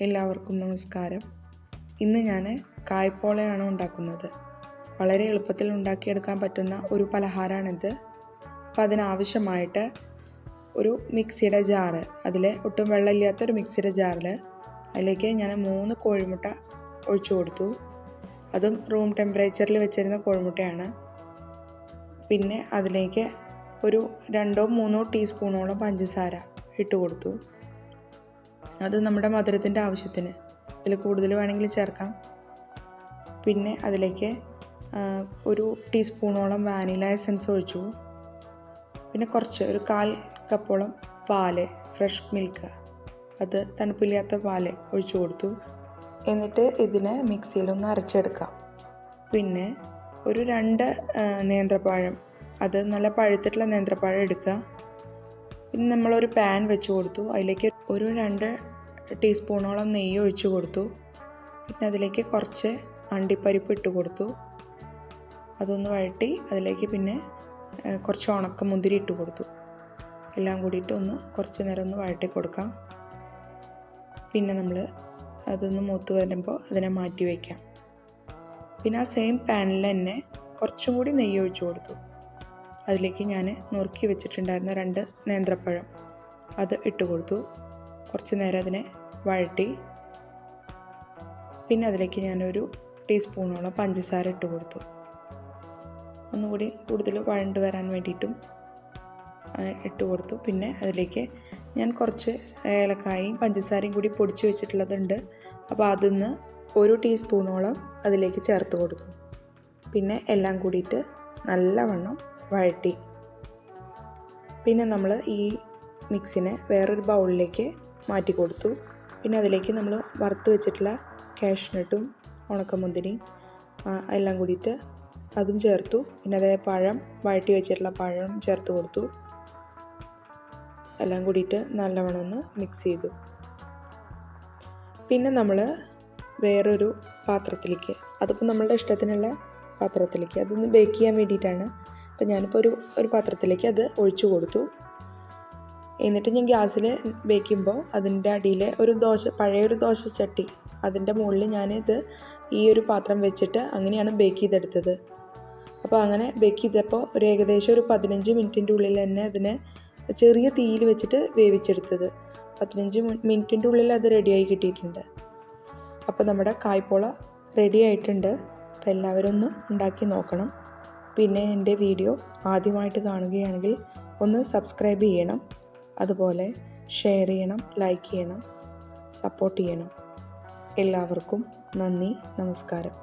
എല്ലാവർക്കും നമസ്കാരം. ഇന്ന് ഞാൻ കായ്പോളയാണ് ഉണ്ടാക്കുന്നത്. വളരെ എളുപ്പത്തിൽ ഉണ്ടാക്കിയെടുക്കാൻ പറ്റുന്ന ഒരു പലഹാരമാണിത് അപ്പോൾ അതിനാവശ്യമായിട്ട് ഒരു മിക്സിയുടെ ജാറ് അതിൽ ഒട്ടും വെള്ളമില്ലാത്ത ഒരു മിക്സിയുടെ ജാറിൽ അതിലേക്ക് ഞാൻ മൂന്ന് കോഴിമുട്ട ഒഴിച്ചു കൊടുത്തു. അതും റൂം ടെമ്പറേച്ചറിൽ വെച്ചിരുന്ന കോഴിമുട്ടയാണ്. പിന്നെ അതിലേക്ക് ഒരു രണ്ടോ മൂന്നോ ടീസ്പൂണോളം പഞ്ചസാര ഇട്ട് കൊടുത്തു. അത് നമ്മുടെ മധുരത്തിന്റെ ആവശ്യത്തിന്. ഇതിൽ കൂടുതൽ വേണമെങ്കിൽ ചേർക്കാം. പിന്നെ അതിലേക്ക് ഒരു ടീസ്പൂണോളം വാനില എസൻസ് ഒഴിച്ചു. പിന്നെ കുറച്ച് ഒരു കാൽ കപ്പോളം പാൽ ഫ്രഷ് മിൽക്ക്. അത് തണുപ്പില്ലാത്ത പാൽ ഒഴിച്ചു കൊടുത്തു. എന്നിട്ട് ഇതിനെ മിക്സിയിലൊന്ന് അരച്ചെടുക്കാം. പിന്നെ ഒരു രണ്ട് നേന്ത്രപ്പഴം. അത് നല്ല പഴുത്തിട്ടുള്ള നേന്ത്രപ്പഴം എടുക്കുക. പിന്നെ നമ്മളൊരു പാൻ വെച്ച് കൊടുത്തു. അതിലേക്ക് ഒരു രണ്ട് ടീസ്പൂണോളം നെയ്യ് ഒഴിച്ച് കൊടുത്തു. പിന്നെ അതിലേക്ക് കുറച്ച് അണ്ടിപ്പരിപ്പ് ഇട്ട് കൊടുത്തു. അതൊന്ന് വഴട്ടി അതിലേക്ക് പിന്നെ കുറച്ച് ഉണക്ക മുന്തിരി ഇട്ട് കൊടുത്തു. എല്ലാം കൂടിയിട്ട് ഒന്ന് കുറച്ച് നേരം ഒന്ന് വഴട്ടി കൊടുക്കാം. പിന്നെ നമ്മൾ അതൊന്ന് മൂത്ത് വരുമ്പോൾ അതിനെ മാറ്റി വയ്ക്കാം പിന്നെ ആ സെയിം പാനിൽ തന്നെ കുറച്ചും കൂടി നെയ്യ് ഒഴിച്ച് കൊടുത്തു. അതിലേക്ക് ഞാൻ നുറുക്കി വെച്ചിട്ടുണ്ടായിരുന്ന രണ്ട് നേന്ത്രപ്പഴം അത് ഇട്ട് കൊടുത്തു. കുറച്ച് നേരം അതിനെ വഴട്ടി പിന്നെ അതിലേക്ക് ഞാനൊരു ടീസ്പൂണോളം പഞ്ചസാര ഇട്ട് കൊടുത്തു. ഒന്നുകൂടി കൂടുതൽ വഴണ്ട് വരാൻ വേണ്ടിയിട്ടും ഇട്ട് കൊടുത്തു. പിന്നെ അതിലേക്ക് ഞാൻ കുറച്ച് ഏലക്കായും പഞ്ചസാരയും കൂടി പൊടിച്ച് വെച്ചിട്ടുള്ളതുണ്ട്. അപ്പോൾ അതിന്ന് ഒരു ടീസ്പൂണോളം അതിലേക്ക് ചേർത്ത് കൊടുത്തു. പിന്നെ എല്ലാം കൂടിയിട്ട് നല്ലവണ്ണം വഴട്ടി പിന്നെ നമ്മൾ ഈ മിക്സിനെ വേറൊരു ബൗളിലേക്ക് മാറ്റി കൊടുത്തു. പിന്നെ അതിലേക്ക് നമ്മൾ വറുത്ത് വെച്ചിട്ടുള്ള കാഷ്നട്ടും ഉണക്കമുന്തിരിയും എല്ലാം കൂടിയിട്ട് അതും ചേർത്തു. പിന്നെ അതേ പഴം വഴറ്റി വെച്ചിട്ടുള്ള പഴം ചേർത്ത് കൊടുത്തു. എല്ലാം കൂടിയിട്ട് നല്ലവണ്ണം ഒന്ന് മിക്സ് ചെയ്തു. പിന്നെ നമ്മൾ വേറൊരു പാത്രത്തിലേക്ക് അതിപ്പോൾ നമ്മളുടെ ഇഷ്ടത്തിനുള്ള പാത്രത്തിലേക്ക് അതൊന്ന് ബേക്ക് ചെയ്യാൻ വേണ്ടിയിട്ടാണ് അപ്പോൾ ഞാനിപ്പോൾ ഒരു ഒരു പാത്രത്തിലേക്ക് അത് ഒഴിച്ചു കൊടുത്തു. എന്നിട്ട് ഞാൻ ഗ്യാസിൽ ചെയ്യുമ്പോൾ അതിന്റെ അടിയിൽ ഒരു ദോശ പഴയൊരു ദോശ ചട്ടി അതിന്റെ മുകളിൽ ഞാനിത് ഈ ഒരു പാത്രം വെച്ചിട്ട് അങ്ങനെയാണ് ബേക്ക് ചെയ്തെടുത്തത്. അപ്പോൾ അങ്ങനെ ബേക്ക് ചെയ്തപ്പോൾ ഒരു ഏകദേശം ഒരു പതിനഞ്ച് മിനിറ്റിന്റെ ഉള്ളിൽ തന്നെ അതിനെ ചെറിയ തീയിൽ വെച്ചിട്ട് വേവിച്ചെടുത്തത്. പതിനഞ്ച് മിനിറ്റിന്റെ ഉള്ളിൽ അത് റെഡിയായി കിട്ടിയിട്ടുണ്ട്. അപ്പോൾ നമ്മുടെ കായ്പോള റെഡി ആയിട്ടുണ്ട്. അപ്പോൾ എല്ലാവരും ഒന്ന് ഉണ്ടാക്കി നോക്കണം. പിന്നെ എന്റെ വീഡിയോ ആദ്യമായിട്ട് കാണുകയാണെങ്കിൽ ഒന്ന് സബ്സ്ക്രൈബ് ചെയ്യണം. അതുപോലെ ഷെയർ ചെയ്യണം ലൈക്ക് ചെയ്യണം സപ്പോർട്ട് ചെയ്യണം. എല്ലാവർക്കും നന്ദി നമസ്കാരം.